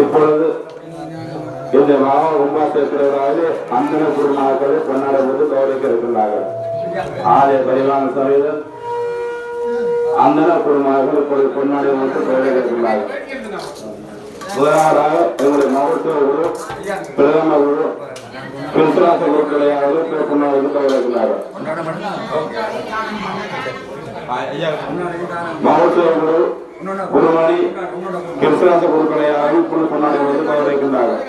இப்பொழுது இந்த மாமா உமா சேர்க்கிறவராக அந்தன குருநாக்களை பொன்னாடப்பட்டு கௌரவிக்க இருக்கின்றார்கள். ஆலய பரிவான சபையில் அந்தன குருநாக்கள் இப்பொழுது பொன்னாடை வந்து கௌரவிக்க இருக்கின்றார்கள். முதலாவதாக எங்களுடைய மருத்துவ குழு பிரதம குழு கிறிஸ்துராச குழுக்களையாவது பொன்னாடை வந்து கௌரவிக்கிறார்கள் மருத்துவ குழு குருமணி கிருஷ்ணாச குழுக்களையாவது இப்பொழுது பொன்னாடை வந்து கௌரவிக்கின்றார்கள்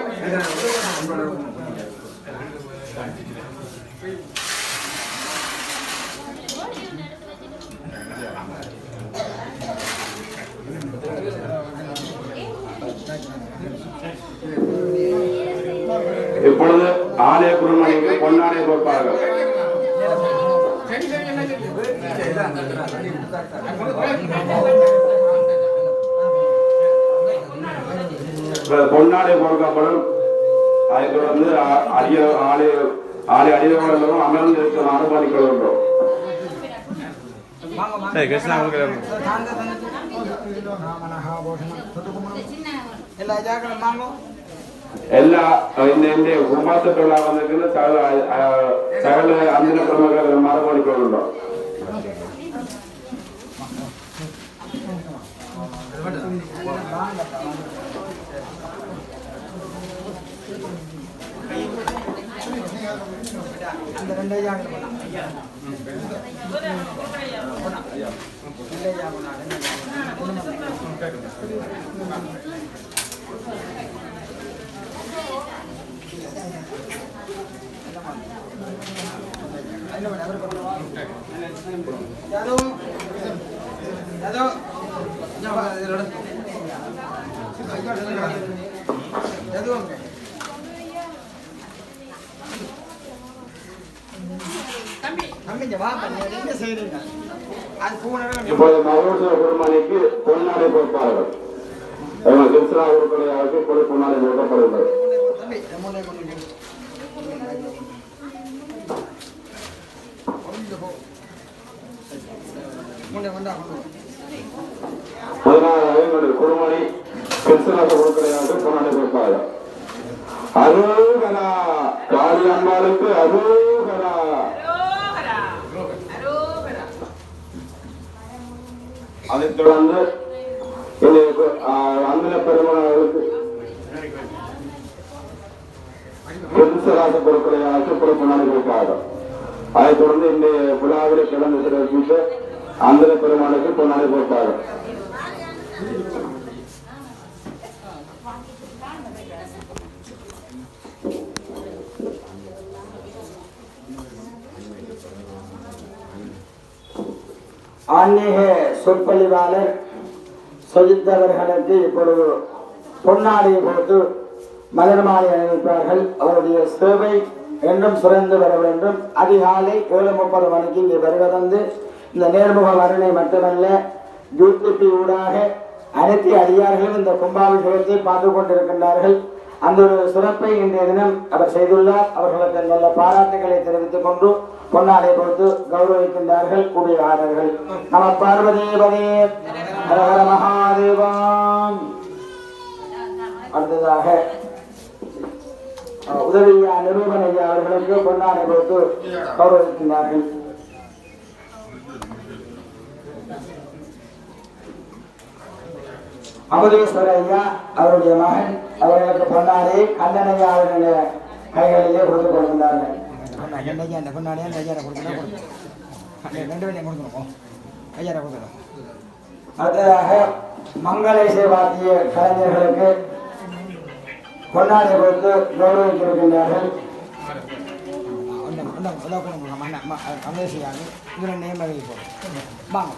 இப்பொழுது ஆலய குருமணிக்கு பொன்னாடை கொடுப்பார்கள்? பொன்னாடை கொடுக்கப்படும். தொடர்ந்து ஆ- அடிய ஆலய ஆலய அடியவர்களும் அமர்ந்து சரி கிருஷ்ணா கொடுக்குறேன் எல்லா ஜாக்கிரம் வாங்கோ எல்லா இந்த இந்த கும்பாச விழா வந்திருக்குன்னு சகல அஹ், சகல அந்தின இப்போது மகோத்சவ குருமணிக்கு பொன்னாடை கொடுப்பார்கள் எங்கள் கிருஷ்ணா உருப்படியாக பொன்னாடை கொடுக்கப்படுகிறது எங்களுடைய குருமணி உருப்படியாக பொன்னாடை கொடுப்பார்கள் அரோகரா. காளி அம்மாளுக்கு அரோகரா. அதைத் தொடர்ந்து இந்த அந்தன பெருமனவர்களுக்கு கிருஷ்ணராச பொருட்களையாக பொறுப்பு கொடுப்பார்கள் அதைத் தொடர்ந்து இந்த விழாவில் கிளம்பி சிறப்பித்து ஆந்திர பெருமாளுக்கு பொன்னாடி போட்டார். ஆன்மீக சொற்பொழிவாளர் சஜித் அவர்களுக்கு இப்பொழுது பொன்னாடை போட்டு மலர் மாலை அணிவிப்பார்கள். அவருடைய சேவை என்றும் சுரந்து வர வேண்டும். அதிகாலை ஏழு முப்பது மணிக்கு இங்கே வருவதந்து இந்த நேர்முக வருணை மட்டுமல்ல யூடிபி ஊடாக அனைத்து அடியார்களும் இந்த கும்பாபிஷேகத்தை பார்த்து கொண்டிருக்கின்றார்கள். அந்த ஒரு சிறப்பை இன்றைய தினம் அவர் செய்துள்ளார். அவர்களுக்கு நல்ல பாராட்டுகளை தெரிவித்துக் கொண்டு பொன்னாடை கொடுத்து கௌரவிக்கின்றார்கள் குடியாளர்கள் நம பார்வதேவதே ஹரஹர மகாதேவான் அடுத்ததாக அஹ், உதவியா நிரூபன் ஐயா அவர்களுக்கு பொன்னாடை கொடுத்து கௌரவிக்கின்றார்கள். அமுதேஸ்வர ஐயா அவருடைய மகன் அவர்களுக்கு பொன்னாடை கண்ணனையா அவருடைய கைகளிலே கொடுத்து கொடுக்கணும். அடுத்ததாக மங்கள சேவாத்திய கலைஞர்களுக்கு பொன்னாடை கொடுத்து கௌரவித்திருக்கின்றார்கள். ஒன்றும் ஒன்றும் உதவக்கூட மண்ண அமேசியாக இதில் நேமகை போடும் வாங்க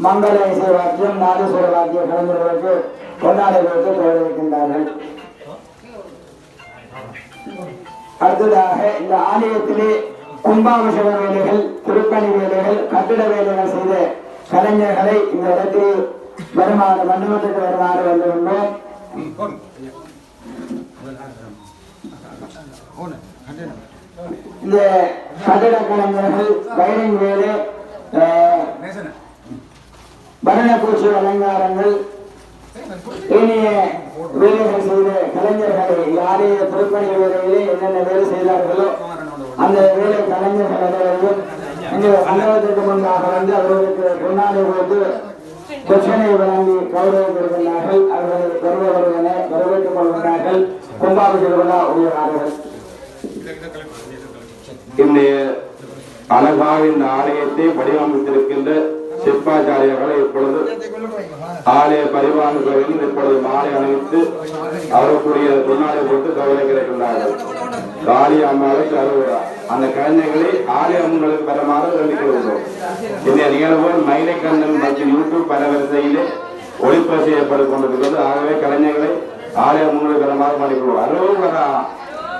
மங்கள இசை வாத்தியம் நாதஸ்வர வாத்திய கலைஞர்களுக்கு பொன்னாடை கொடுத்து கௌரவிக்கின்றார்கள் அடுத்ததாக இந்த ஆலயத்திலே கும்பாபிஷேக வேலைகள் திருப்பணி வேலைகள் கட்டிட வேலைகள் செய்த கலைஞர்களை இந்த இடத்தில் வருமாறு மண்டபத்துக்கு வருமாறு வந்துள்ளோம் ஒன்று இந்த கட்டட கலைஞர்கள் வயலின் வேலை அஹ், அலங்காரங்கள் இனிய வேலைகள் செய்த கலைஞர்களை யாரைய திருப்பணி வேலையிலே என்னென்ன வேலை செய்தார்களோ அந்த வேலை கலைஞர்கள் அனைவரையும் இந்த மண்டபத்திற்கு முன்பாக வந்து அவர்களுக்கு பொன்னாடை கொடுத்து பிரச்சனை வழங்கி கௌரவித்திருக்கிறார்கள் அவர்களை வருபவர்களை வரவேற்றுக் கொள்கிறார்கள் கும்பாபிஷேக விழா இன்றைய அழகாக இந்த ஆலயத்தை வடிவமைத்திருக்கின்ற சிற்பாச்சாரியர்களை இப்பொழுது ஆலய பரிவான கோவில் இப்பொழுது மாலை அணிவித்து அவருக்குரிய பொன்னாடை கொடுத்து கிடைக்கின்றார்கள். காளி அம்மாவுக்கு அறுபதா அந்த கலைஞர்களை ஆலய அம்மங்களுக்கு பெறமாறு வேண்டிக்கொள்கிறோம் இந்த நிகழ்வு மயிலைக்கண்ணன் மற்றும் யூடியூப் பரவரிசையிலே ஒளிப்பதிவு செய்யப்பட்டுக் கொண்டிருக்கிறது. ஆகவே கலைஞர்களை ஆலய அம்மங்களுக்கு பெறமாறு பண்ணிக்கொள்வோம் கொள்வோம்.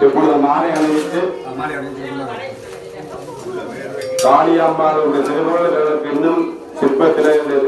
இப்பொழுது மாலை அணிவித்து? காளியம்மாளுடைய திருவுருளுக்கு இன்னும் சிற்பத்திலே சிற்பத்தில